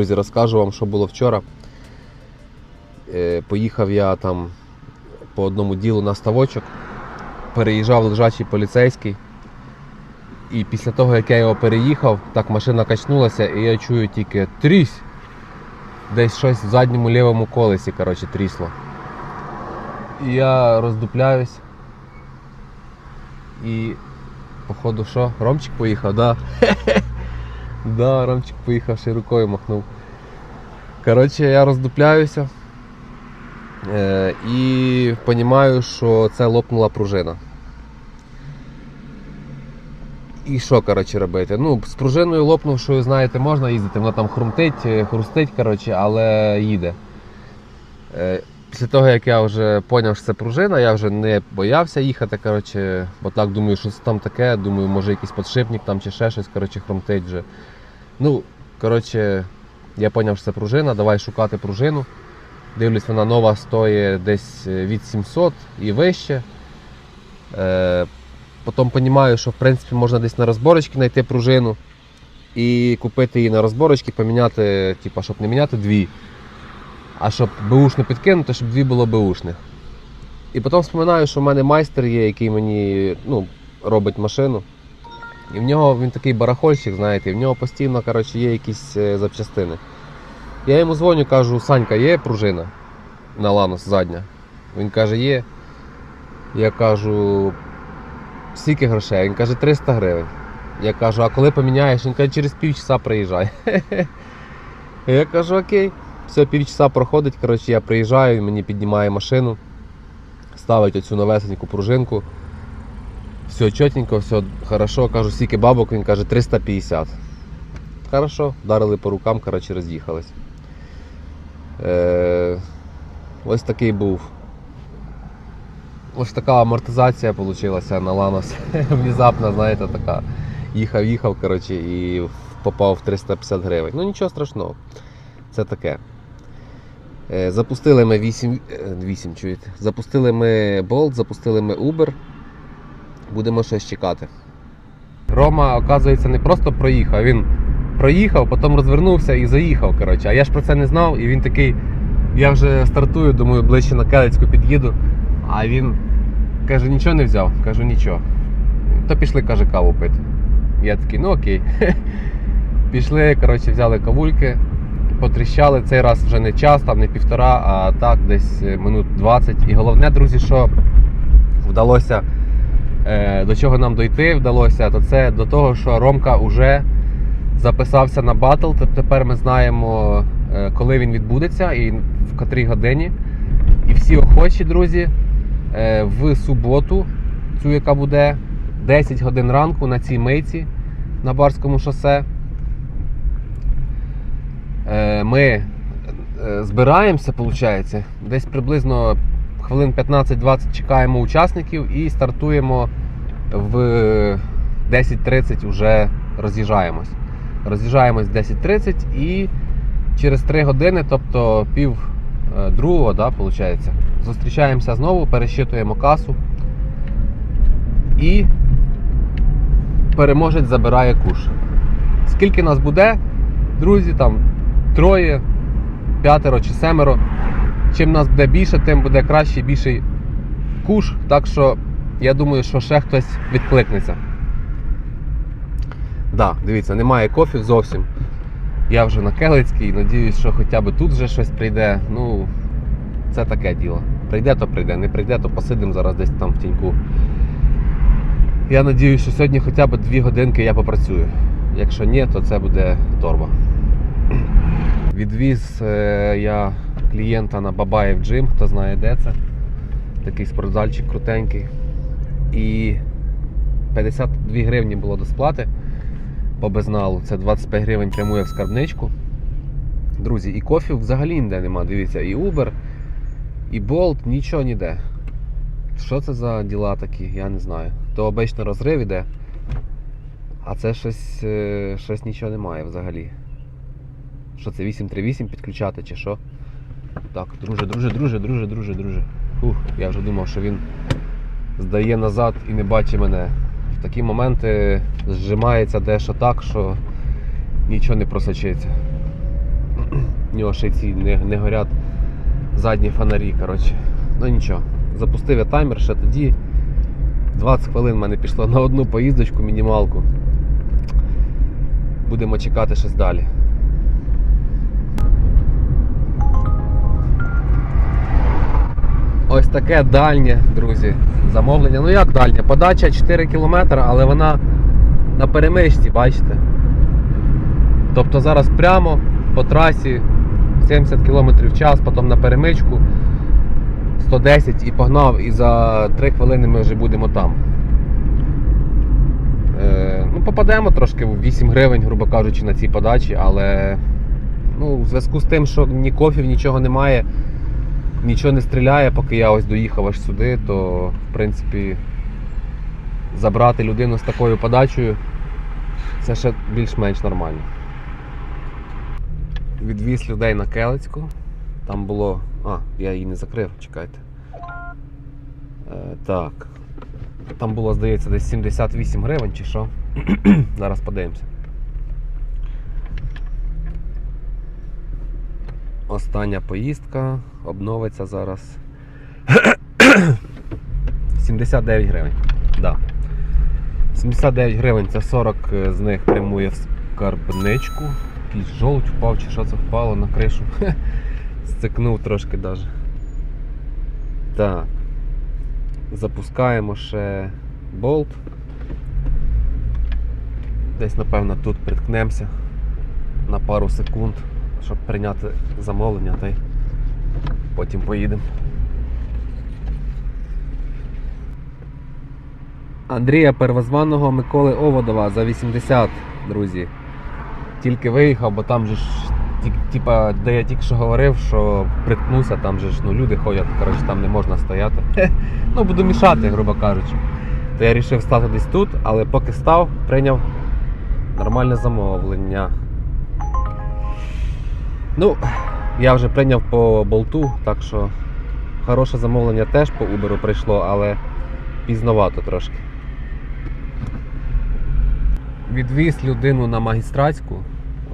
Друзі, розкажу вам, що було вчора. Е, Поїхав я там по одному ділу на ставочок, переїжджав лежачий поліцейський. І після того, як я його переїхав, так машина качнулася, і я чую тільки трісь. Десь щось в задньому лівому колесі, коротше, трісло. І я роздупляюсь. І походу що? Ромчик поїхав, да? Да, Ромчик поїхав, ще рукою махнув. Коротше, я роздупляюся е, і розумію, що це лопнула пружина. І що, коротше, робити? Ну, з пружиною лопнувшою, знаєте, можна їздити, вона там хрумтить, е, хрустить, коротше, але їде. Е, Після того, як я вже зрозумів, що це пружина, я вже не боявся їхати, коротше, бо так думаю, що це там таке, думаю, може якийсь подшипник там чи ще щось, коротше, хрумтить вже. Ну, коротше, я зрозумів, що це пружина, давай шукати пружину. Дивлюсь, вона нова стоїть десь від 700 і вище. Е, Потім розумію, що в принципі можна десь на розборочки знайти пружину і купити її на розборочки, поміняти, типу, щоб не міняти дві, а щоб беушне підкинути, щоб дві було беушних. І потім вспоминаю, що в мене майстер є, який мені ну, робить машину. І в нього він такий барахольщик, знаєте, і в нього постійно коротше, є якісь е, запчастини. Я йому дзвоню, кажу, Санька, є пружина на ланос задня? Він каже, є. Я кажу, скільки грошей? Він каже, 300 гривень. Я кажу, а коли поміняєш? Він каже, через півчаса приїжджай. Я кажу, окей. Все, півчаса проходить, коротше, я приїжджаю, він мені піднімає машину, ставить оцю новесеньку пружинку. Все чотенько, все хорошо. Кажу, скільки бабок, він каже 350. Хорошо, вдарили по рукам, коротше, роз'їхались. Е, ось такий був. Ось така амортизація вийшла на Ланос. Внезапно, знаєте, така. Їхав, їхав, коротше, і попав в 350 гривень. Ну нічого страшного. Це таке. Е, Запустили ми 8, е, 8 чуєте? Запустили ми Bolt, запустили ми Uber. Будемо щось чекати. Рома, оказується, не просто проїхав, він проїхав, потім розвернувся і заїхав. Коротше. А я ж про це не знав, і він такий, я вже стартую, думаю, ближче на Келецьку під'їду. А він каже, нічого не взяв. Кажу, нічого. То пішли, каже, каву пити. Я такий, ну окей. Пішли, коротше, взяли кавульки, потріщали. Цей раз вже не час, там не півтора, а так, десь е, минут 20. І головне, друзі, що вдалося, е, до чого нам дойти вдалося, то це до того, що Ромка вже записався на батл. Тепер ми знаємо, е, коли він відбудеться і в котрій годині. І всі охочі, друзі, в суботу, цю яка буде 10 годин ранку на цій мийці на Барському шосе. Ми е, збираємося, виходить, десь приблизно хвилин 15-20 чекаємо учасників і стартуємо в 10.30 вже роз'їжджаємось. Роз'їжджаємось в 10.30 і через 3 години, тобто пів е, другого, да, виходить, зустрічаємося знову, пересчитуємо касу і переможець забирає куш. Скільки нас буде, друзі, там троє, п'ятеро чи семеро. Чим нас буде більше, тим буде краще більший куш. Так що я думаю, що ще хтось відкликнеться. Да, дивіться, немає кофів зовсім. Я вже на Келицькій, надіюсь, що хоча б тут вже щось прийде. Ну, це таке діло. Прийде, то прийде, не прийде, то посидимо зараз десь там в тіньку. Я надіюсь, що сьогодні хоча б дві годинки я попрацюю. Якщо ні, то це буде торба. Відвіз е, я клієнта на Бабаєв Джим, хто знає де це. Такий спортзальчик крутенький. І 52 гривні було до сплати по безналу. Це 25 гривень прямує в скарбничку. Друзі, і кофів взагалі ніде нема. Дивіться, і Uber, і Bolt, нічого ніде. Що це за діла такі, я не знаю. То обично розрив іде, а це щось, е, щось нічого немає взагалі. Що це 838 підключати чи що? Так, друже, друже, друже, друже, друже, друже. Ух, я вже думав, що він здає назад і не бачить мене. В такі моменти зжимається дещо так, що нічого не просочиться. В нього ще ці не, не горять задні фонарі. Коротше. Ну нічого. Запустив я таймер ще тоді. 20 хвилин в мене пішло на одну поїздочку, мінімалку. Будемо чекати щось далі. Ось таке дальнє, друзі, замовлення. Ну як дальнє? Подача 4 км, але вона на перемичці, бачите? Тобто зараз прямо по трасі 70 км в час, потім на перемичку 110 і погнав, і за 3 хвилини ми вже будемо там. Е, ну, попадемо трошки в 8 гривень, грубо кажучи, на цій подачі, але ну, в зв'язку з тим, що ні кофів, нічого немає, нічого не стріляє, поки я ось доїхав аж сюди, то в принципі забрати людину з такою подачею це ще більш-менш нормально. Відвіз людей на Келицьку. Там було. А, я її не закрив, чекайте. Е, так. Там було, здається, десь 78 гривень чи що. Зараз подивимося. Остання поїздка обновиться зараз. 79 гривень. Да. 79 гривень, це 40 з них прямує в скарбничку. Якийсь жолудь впав чи що це впало на кришу. Стикнув трошки даже. Так. Запускаємо ще болт. Десь, напевно, тут приткнемося на пару секунд, щоб прийняти замовлення та й потім поїдемо. Андрія Первозваного Миколи Оводова за 80, друзі. Тільки виїхав, бо там же ж, типа, де я тільки що говорив, що приткнувся, там же ж ну, люди ходять, коротше, там не можна стояти. Ну, буду мішати, грубо кажучи. То я вирішив стати десь тут, але поки став, прийняв нормальне замовлення. Ну, я вже прийняв по болту, так що хороше замовлення теж по Uber прийшло, але пізновато трошки. Відвіз людину на магістратську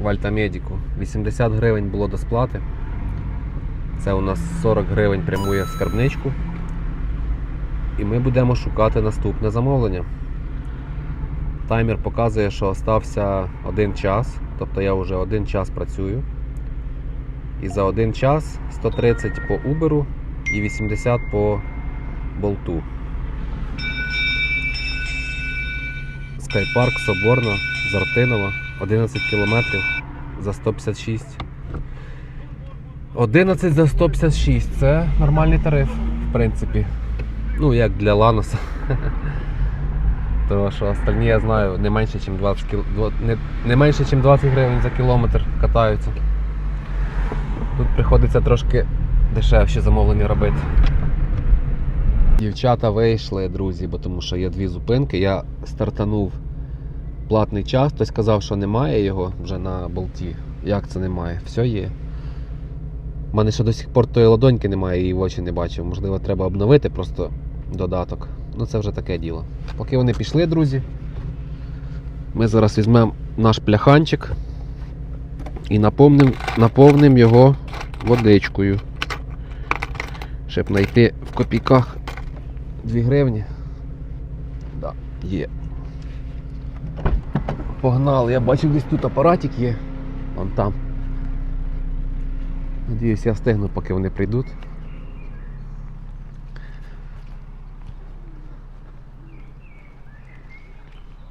в Альтамедіку. 80 гривень було до сплати. Це у нас 40 гривень прямує в скарбничку. І ми будемо шукати наступне замовлення. Таймер показує, що остався один час, тобто я вже один час працюю. І за один час 130 по Uber і 80 по болту. Скайпарк Соборна, Зартинова, 11 кілометрів за 156. 11 за 156 це нормальний тариф, в принципі. Ну, як для Ланоса. Тому що остальні, я знаю, не менше, ніж 20 кіл... не, не менше, ніж 20 гривень за кілометр катаються. Тут приходиться трошки дешевші замовлення робити. Дівчата вийшли, друзі, бо тому що є дві зупинки. Я стартанув платний час, хтось сказав, що немає його вже на болті. Як це немає? Все є. У мене ще до сих пор тої ладоньки немає, її в очі не бачив. Можливо, треба обновити просто додаток. Ну це вже таке діло. Поки вони пішли, друзі. Ми зараз візьмемо наш пляханчик і наповним, наповним його водичкою. Щоб знайти в копійках 2 гривні. Да, є. Погнали, я бачив десь тут апаратик є. Вон там. Надіюсь, я встигну, поки вони прийдуть.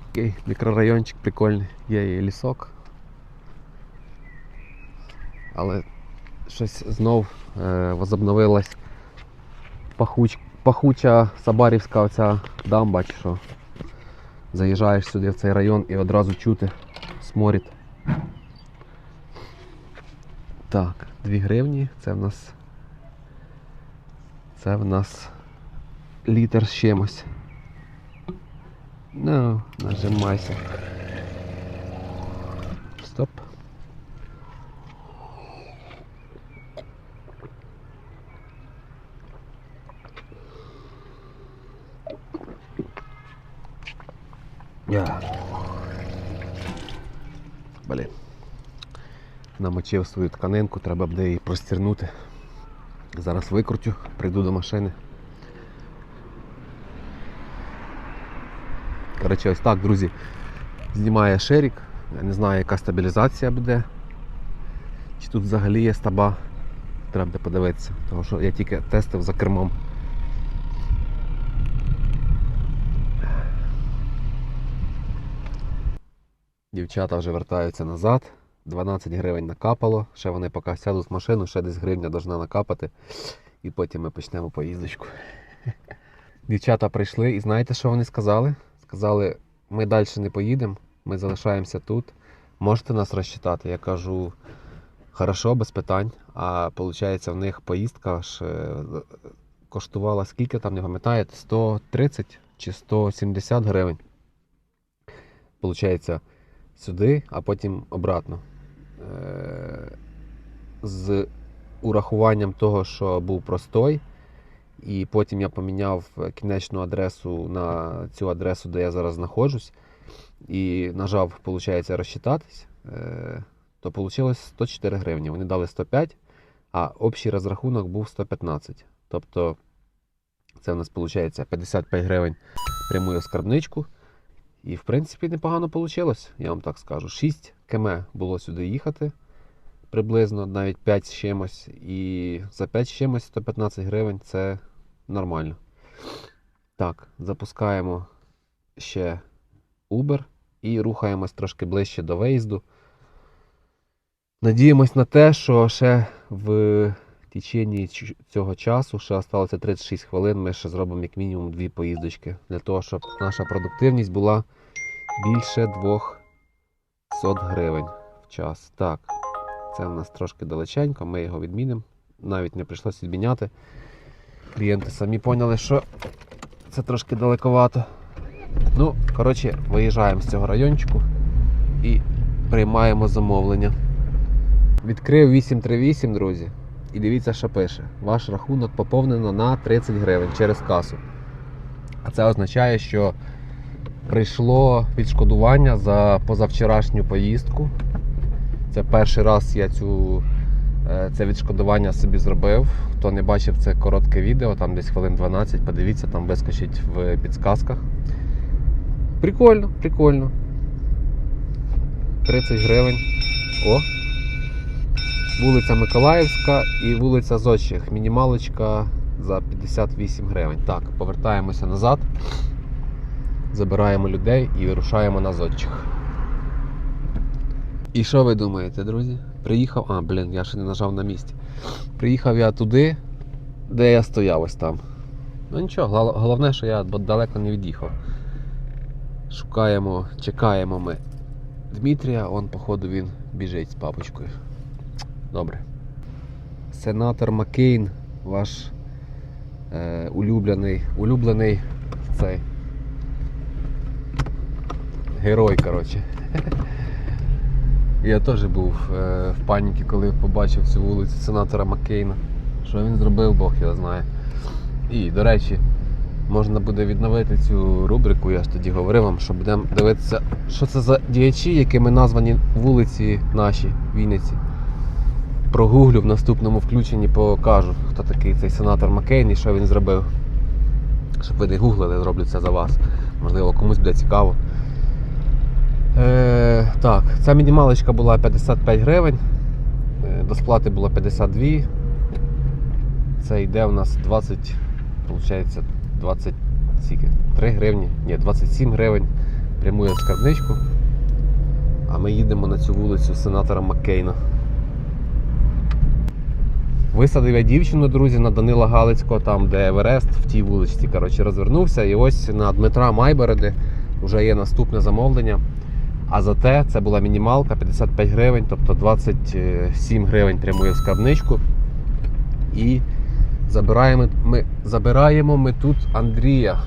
Окей, мікрорайончик прикольний, є і лісок. Але щось знов е, возобновилась пахуч, пахуча Сабарівська оця дамба, що. Заїжджаєш сюди в цей район і одразу чути сморід. Так, 2 гривні, це в нас. Це в нас літр з чимось. Ну, нажимайся. Я. Блін. намочив свою тканинку, треба буде її простірнути. Зараз викрутю, прийду до машини. Коротше, ось так, друзі, знімає шерік. Я не знаю, яка стабілізація буде. Чи тут взагалі є стаба. Треба буде подивитися, тому що я тільки тестив за кермом. Дівчата вже вертаються назад. 12 гривень накапало. Ще вони поки сядуть в машину, ще десь гривня должна накапати. І потім ми почнемо поїздочку. Дівчата прийшли і знаєте, що вони сказали? Сказали, ми далі не поїдемо, ми залишаємося тут. Можете нас розчитати? Я кажу, хорошо, без питань. А виходить, в них поїздка ж е, коштувала скільки там, не пам'ятаєте, 130 чи 170 гривень. Получається, сюди, а потім обратно. Е, З урахуванням того, що був простой, і потім я поміняв кінечну адресу на цю адресу, де я зараз знаходжусь, і нажав, виходить, розчитатись, е, то вийшло 104 гривні. Вони дали 105, а общий розрахунок був 115. Тобто це в нас виходить 55 гривень прямую скарбничку. І в принципі непогано вийшло, я вам так скажу. 6 км було сюди їхати приблизно, навіть 5 з чимось. І за 5 з чимось 115 гривень це нормально. Так, запускаємо ще Uber і рухаємось трошки ближче до виїзду. Надіємось на те, що ще в течение цього часу, ще залишилося 36 хвилин, ми ще зробимо як мінімум дві поїздочки, для того, щоб наша продуктивність була більше 200 гривень в час. Так, це в нас трошки далеченько, ми його відмінимо. Навіть не прийшлося відміняти. Клієнти самі поняли, що це трошки далековато. Ну, коротше, виїжджаємо з цього райончику і приймаємо замовлення. Відкрив 838, друзі. І дивіться, що пише. Ваш рахунок поповнено на 30 гривень через касу. А це означає, що прийшло відшкодування за позавчорашню поїздку. Це перший раз я цю, е, це відшкодування собі зробив. Хто не бачив це коротке відео, там десь хвилин 12, подивіться, там вискочить в підсказках. Прикольно, прикольно. 30 гривень. О! Вулиця Миколаївська і вулиця Зодчих. Мінімалочка за 58 гривень. Так, повертаємося назад, забираємо людей і вирушаємо на Зодчих. І що ви думаєте, друзі? Приїхав. А, блін, я ще не нажав на місці. Приїхав я туди, де я стояв ось там. Ну нічого, головне, що я далеко не від'їхав. Шукаємо, чекаємо ми Дмитрія, он, походу, він біжить з папочкою. Добре. Сенатор Маккейн, ваш е, улюблений, улюблений цей герой, коротше. Я теж був е, в паніці, коли побачив цю вулицю сенатора Маккейна. Що він зробив, Бог його знає. І, до речі, можна буде відновити цю рубрику, я ж тоді говорив вам, що будемо дивитися, що це за діячі, якими названі вулиці наші Вінниці. Прогуглю в наступному включенні покажу, хто такий цей сенатор Маккейн і що він зробив. Щоб ви не гуглили, зроблю це за вас. Можливо, комусь буде цікаво. Е, так, ця мінімалочка була 55 гривень, е, до сплати було 52. Це йде у нас 20, виходить, 23 гривні, ні, 27 гривень прямує скарбничку. А ми їдемо на цю вулицю сенатора Маккейна. Висадив я дівчину, друзі, на Данила Галицького, там, де Еверест, в тій вуличці. Коротше, розвернувся. І ось на Дмитра Майбереди вже є наступне замовлення. А зате це була мінімалка 55 гривень, тобто 27 гривень прямує в скарбничку. І забираємо ми, забираємо ми тут Андрія.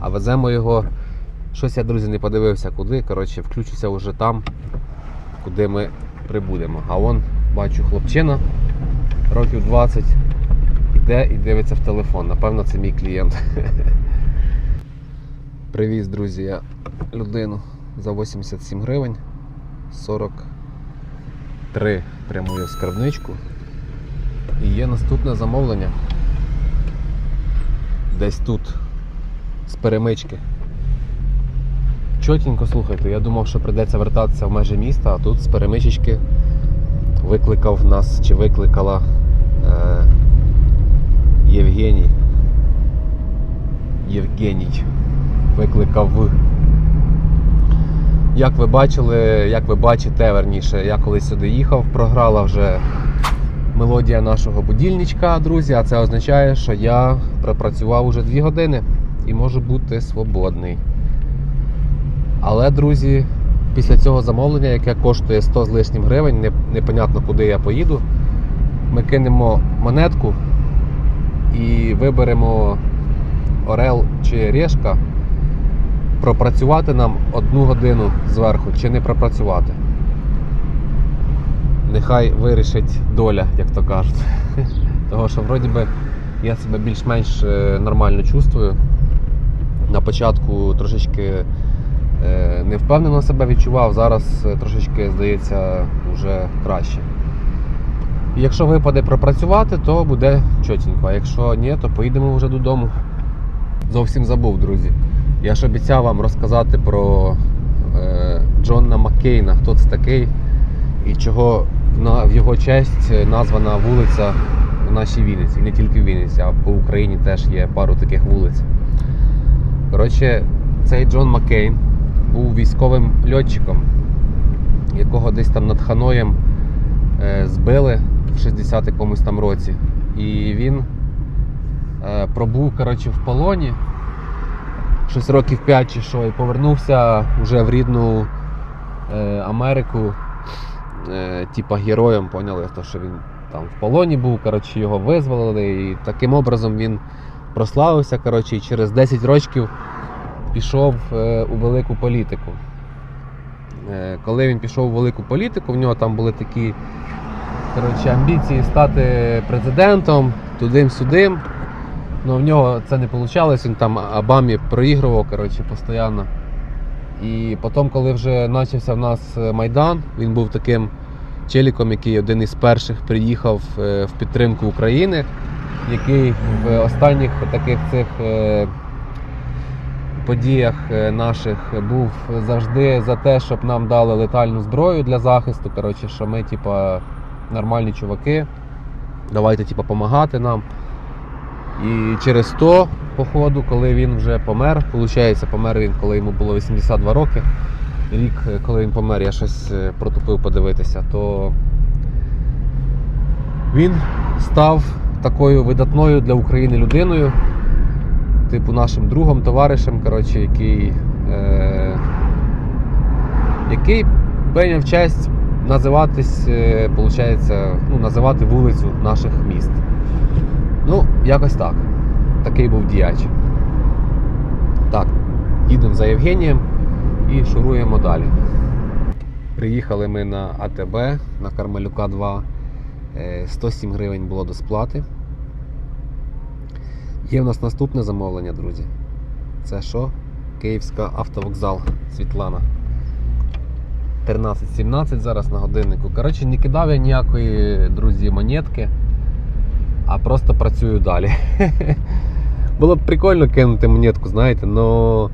А веземо його. Щось я, друзі, не подивився куди. Коротше, включуся вже там, куди ми прибудемо. А вон бачу хлопчина років 20 іде і дивиться в телефон. Напевно, це мій клієнт. Привіз, друзі, я людину за 87 гривень 43 3 прямує в скарбничку. І є наступне замовлення. Десь тут, з перемички. Чотенько слухайте, я думав, що прийдеться вертатися в межі міста, а тут з перемичечки викликав нас чи викликала е, Євгеній. Євгеній викликав. Як ви бачили, як ви бачите, верніше, я коли сюди їхав, програла вже мелодія нашого будильничка, друзі, а це означає, що я пропрацював уже 2 години і можу бути свободний. Але, друзі, після цього замовлення, яке коштує 100 з лишнім гривень, не- непонятно куди я поїду, ми кинемо монетку і виберемо Орел чи Решка пропрацювати нам одну годину зверху чи не пропрацювати. Нехай вирішить доля, як то кажуть. Того що вроді би я себе більш-менш е, нормально чувствую. На початку трошечки невпевнено себе відчував, зараз е, трошечки, здається, вже краще. Якщо випаде пропрацювати, то буде чотенько. А якщо ні, то поїдемо вже додому. Зовсім забув, друзі. Я ж обіцяв вам розказати про е, Джона Маккейна, хто це такий і чого на, в його честь названа вулиця в нашій Вінниці. І не тільки в Вінниці, а по Україні теж є пару таких вулиць. Коротше, цей Джон Маккейн був військовим льотчиком, якого десь там над Ханоєм е, збили в 60 якомусь там році. І він е, пробув коротше, в полоні щось років 5 чи що, і повернувся вже в рідну е, Америку, типа героєм, поняли, то, що він там в полоні був, коротше, його визволили, і таким образом він прославився. Коротше, і через 10 років пішов е, у велику політику. Е, коли він пішов у велику політику, в нього там були такі коротше, амбіції стати президентом, тудим-сюдим. Ну, в нього це не вийшло, він там Обамі проігрував коротше, постійно. І потім, коли вже почався в нас е, Майдан, він був таким челіком, який один із перших приїхав в підтримку України, який в останніх таких цих подіях е, наших був завжди за те, щоб нам дали летальну зброю для захисту. Коротше, що ми, типа, нормальні чуваки, давайте типа, допомагати нам. І через то, походу, коли він вже помер, виходить, помер він, коли йому було 82 роки. Рік, е, коли він помер, я щось е, протупив подивитися, то він став такою видатною для України людиною, типу нашим другом, товаришем, коротше, який, е, який прийняв честь називатись, е, ну, називати вулицю наших міст. Ну, якось так. Такий був діяч. Так, їдемо за Євгенієм і шуруємо далі. Приїхали ми на АТБ на Кармелюка 2. Е, 107 гривень було до сплати. Є в нас наступне замовлення, друзі. Це що? Київська автовокзал Світлана. 13.17 зараз на годиннику. Коротше, не кидав я ніякої, друзі, монетки а просто працюю далі. Було б прикольно кинути монетку, знаєте, але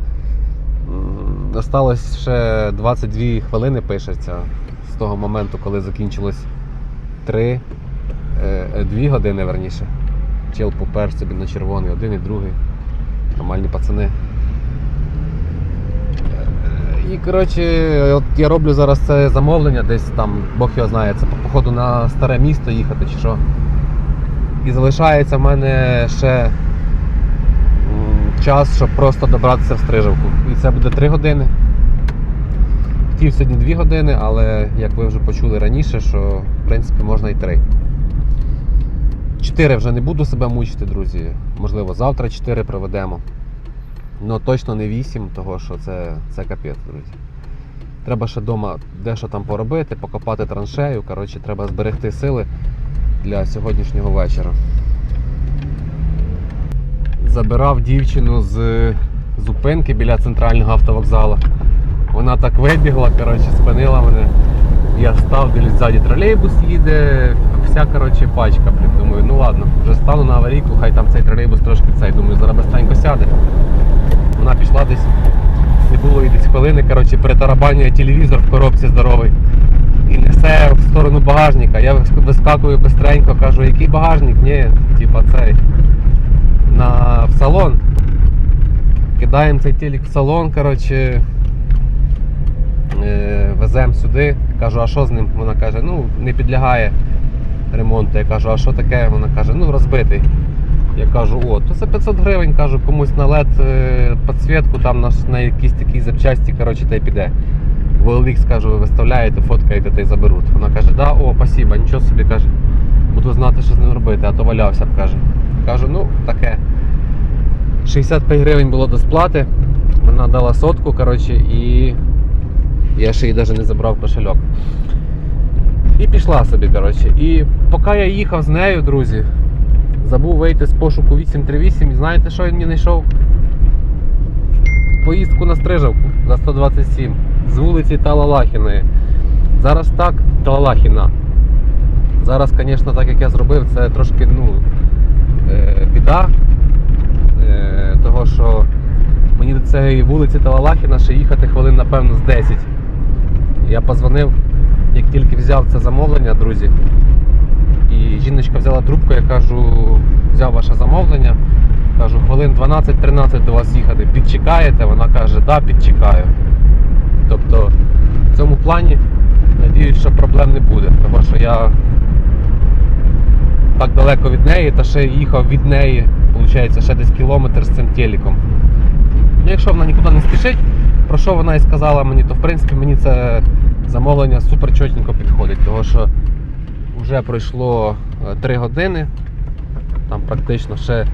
осталось ще 22 хвилини пишеться з того моменту, коли закінчилось 3, 2 години верніше. Чел попер собі на червоний, один і другий. Нормальні пацани. Е, І коротше, от я роблю зараз це замовлення, десь там, Бог його знає, це по походу на старе місто їхати чи що. І залишається в мене ще час, щоб просто добратися в Стрижавку. І це буде 3 години. Хотів сьогодні 2 години, але як ви вже почули раніше, що в принципі можна і 3. 4 вже не буду себе мучити, друзі. Можливо, завтра 4 проведемо. Ну точно не 8, того що це, це капець, друзі. Треба ще вдома дещо там поробити, покопати траншею. Коротше, треба зберегти сили для сьогоднішнього вечора. Забирав дівчину з зупинки біля центрального автовокзалу. Вона так вибігла, коротше, спинила мене. Я став, дивлюсь, ззаді тролейбус їде, вся коротше пачка, блін. Думаю, ну ладно, вже стану на аварійку, хай там цей тролейбус трошки цей. Думаю, зараз быстренько сяде. Вона пішла десь, не було і десь хвилини, коротше, перетарабанює телевізор в коробці здоровий. І несе в сторону багажника. Я вискакую бистренько, кажу, який багажник? Ні, типа цей. На, в салон. Кидаємо цей телек в салон, коротше. Веземо сюди. Кажу, а що з ним? Вона каже, ну не підлягає ремонту. Я кажу, а що таке? Вона каже, ну розбитий. Я кажу, о, то за 500 гривень, кажу, комусь на LED е, підсвітку, там на, на якісь такі запчасті, коротше, та й піде. В OLX, кажу, виставляєте, фоткаєте та й заберуть. Вона каже, да, о, спасибо, нічого собі каже. Буду знати, що з ним робити, а то валявся б, каже. Кажу, ну, таке. 65 гривень було до сплати. Вона дала сотку, коротше, і я ще їй навіть не забрав кошельок. І пішла собі, коротше. І поки я їхав з нею, друзі, забув вийти з пошуку 838 і знаєте, що він мені знайшов? Поїздку на Стрижавку за 127 з вулиці Талалахіної. Зараз так, Талалахіна. Зараз, звісно, так як я зробив, це трошки ну, е, біда. Е, того, що мені до цієї вулиці Талалахіна ще їхати хвилин, напевно, з 10. Я позвонив, як тільки взяв це замовлення, друзі. І жіночка взяла трубку, я кажу, взяв ваше замовлення. Кажу, хвилин 12-13 до вас їхати. Підчекаєте? Вона каже, да, підчекаю. Тобто в цьому плані надіюсь, що проблем не буде. Тому що я так далеко від неї, та ще їхав від неї, виходить, ще десь кілометр з цим телеком. Якщо вона нікуди не спішить, про що вона і сказала мені, то в принципі мені це замовлення супер чотенько підходить, тому що вже пройшло 3 години, там практично ще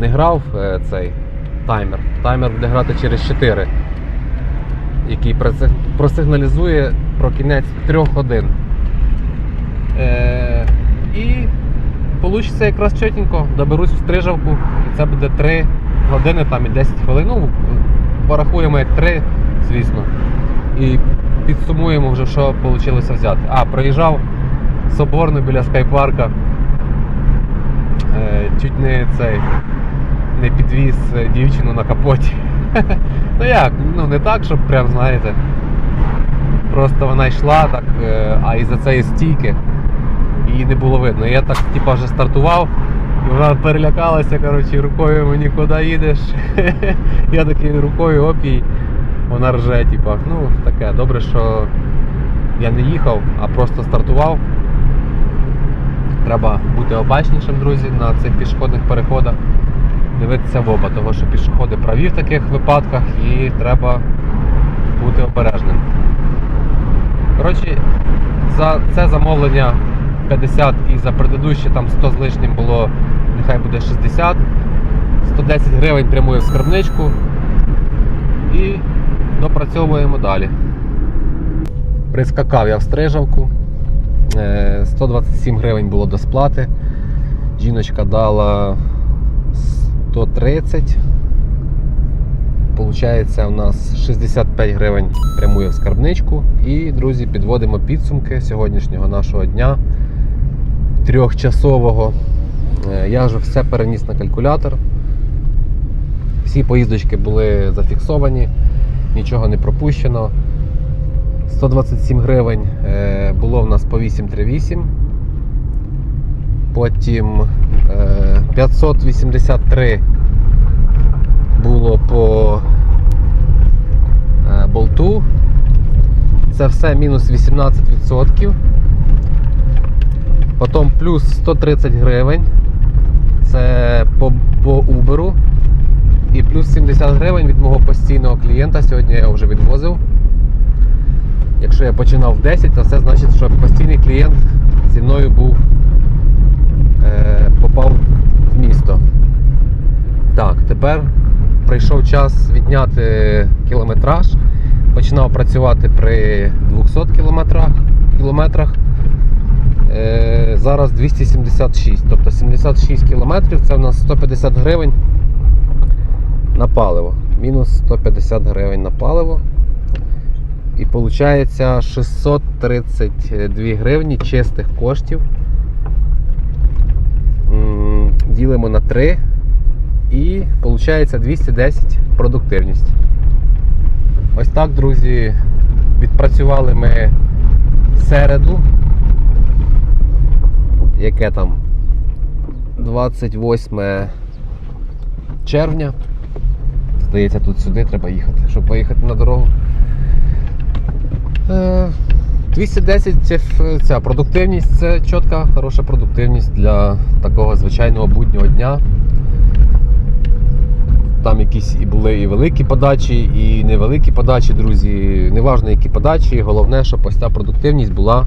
не грав е, цей таймер. Таймер буде грати через 4, який просигналізує про кінець 3 годин. Е, і Получиться якраз чотенько, доберусь в стрижавку, і це буде 3 години там і 10 хвилин. Ну, порахуємо як 3, звісно. І підсумуємо вже, що вийшло взяти. А, проїжджав соборну біля скайпарка. Е, чуть не цей не підвіз е, дівчину на капоті. ну як, ну не так, щоб прям, знаєте. Просто вона йшла так, е, а із-за цієї стійки її не було видно. Я так типа вже стартував, і вона перелякалася, коротше, рукою мені куди їдеш. Я такий рукою оп їй, вона рже, типа, ну таке, добре, що я не їхав, а просто стартував. Треба бути обачнішим, друзі, на цих пішохідних переходах. Дивитися в оба, тому що пішоходи праві в таких випадках і треба бути обережним. Коротше, за це замовлення 50 і за предыдущі там 100 з лишнім було, нехай буде 60. 110 гривень прямує в скарбничку і допрацьовуємо далі. Прискакав я в стрижавку. Е, 127 гривень було до сплати. Жіночка дала 130. Получається, у нас 65 гривень прямує в скарбничку. І, друзі, підводимо підсумки сьогоднішнього нашого дня трьохчасового. Е, Я вже все переніс на калькулятор. Всі поїздочки були зафіксовані, нічого не пропущено. 127 гривень е, було в нас по 838. Потім е, 583 було по е, болту. Це все мінус 18%. Потім плюс 130 гривень. Це по, по Uber. І плюс 70 гривень від мого постійного клієнта. Сьогодні я його вже відвозив. Якщо я починав в 10, то це значить, що постійний клієнт зі мною був е, попав в місто. Так, тепер прийшов час відняти кілометраж. Починав працювати при 200 кілометрах. Зараз 276. Тобто 76 кілометрів це у нас 150 гривень на паливо. Мінус 150 гривень на паливо. І виходить 632 гривні чистих коштів. Ділимо на 3 і виходить 210 продуктивність. Ось так, друзі, відпрацювали ми середу. Яке там? 28 червня. Здається, тут сюди треба їхати, щоб виїхати на дорогу. Е, 210 це ця продуктивність це чітка, хороша продуктивність для такого звичайного буднього дня. Там якісь і були і великі подачі, і невеликі подачі, друзі. Неважно, які подачі, головне, щоб ось та продуктивність була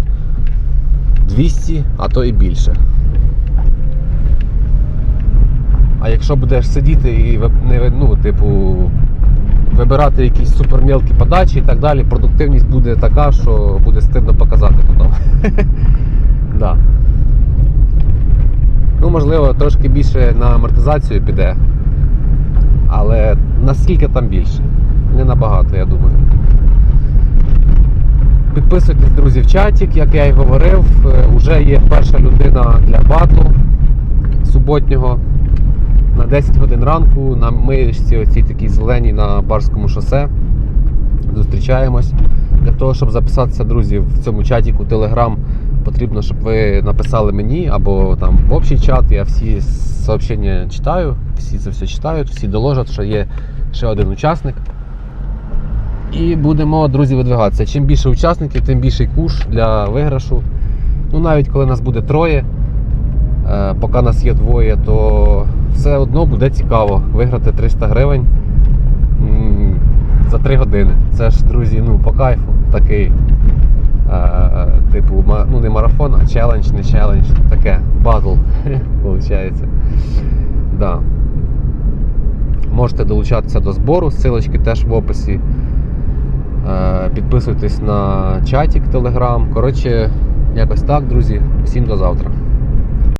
200, а то і більше. А якщо будеш сидіти і ну, типу, вибирати якісь супермілкі подачі і так далі, продуктивність буде така, що буде стидно показати потім. да. Ну, можливо, трошки більше на амортизацію піде. Але наскільки там більше? Не набагато, я думаю. Підписуйтесь, друзі, в чатик, як я і говорив, е, вже є перша людина для бату суботнього на 10 годин ранку на миєчці оцій такій зеленій на Барському шосе. Зустрічаємось. Для того, щоб записатися, друзі, в цьому чатіку Telegram, потрібно, щоб ви написали мені або там в общий чат. Я всі сообщення читаю, всі це все читають, всі доложать, що є ще один учасник. І будемо, друзі, видвигатися. Чим більше учасників, тим більший куш для виграшу. Ну, навіть коли нас буде троє, е, поки нас є двоє, то все одно буде цікаво виграти 300 гривень за 3 години. Це ж, друзі, ну, по кайфу такий. е, Типу, ну не марафон, а челендж, не челендж, таке батл, виходить. Да. Можете долучатися до збору, ссылочки теж в описі. Е, Підписуйтесь на чатик телеграм. Коротше, якось так, друзі. Всім до завтра.